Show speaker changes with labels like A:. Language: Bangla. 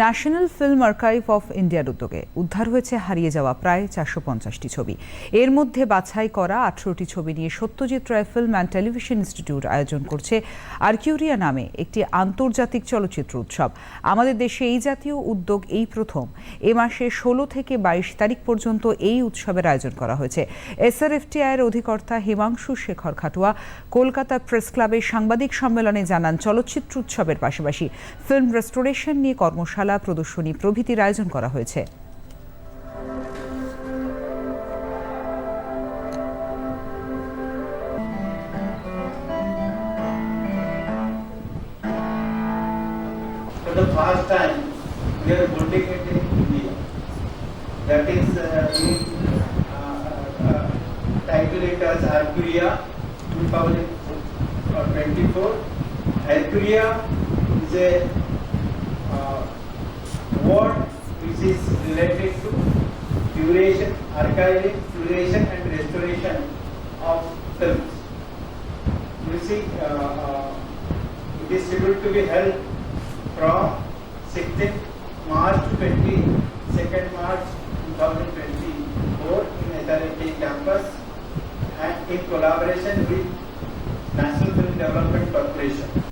A: ন্যাশনাল ফিল্ম আর্কাইভ অফ ইন্ডিয়ার উদ্যোগে উদ্ধার হয়েছে হারিয়ে যাওয়া প্রায় চারশো পঞ্চাশটি ছবি। এর মধ্যে বাছাই করা আঠারোটি ছবি নিয়ে Satyajit Ray film and television institute আয়োজন করছে আর্কিউরিয়া নামে একটি আন্তর্জাতিক চলচ্চিত্র উৎসব। আমাদের দেশে এই জাতীয় উদ্যোগ এই প্রথম। এ মাসে ষোলো থেকে বাইশ তারিখ পর্যন্ত এই উৎসবের আয়োজন করা হয়েছে। এসআরএফটিআই এর অধিকর্তা হিমাংশু শেখর খাটুয়া কলকাতা প্রেস ক্লাবের সাংবাদিক সম্মেলনে জানান চলচ্চিত্র উৎসবের পাশাপাশি ফিল্ম রেস্টোরেশন নিয়ে কর্মশালা চিত্রকলাশালা প্রদর্শনী প্রভৃতির আয়োজন করা হয়েছে।
B: Uh, word which is related to curation, archiving, curation and restoration of films. You see, uh, uh, it is scheduled to be held from 16th March to 22nd March 2024 in SRT campus and in collaboration with National Film Development Corporation.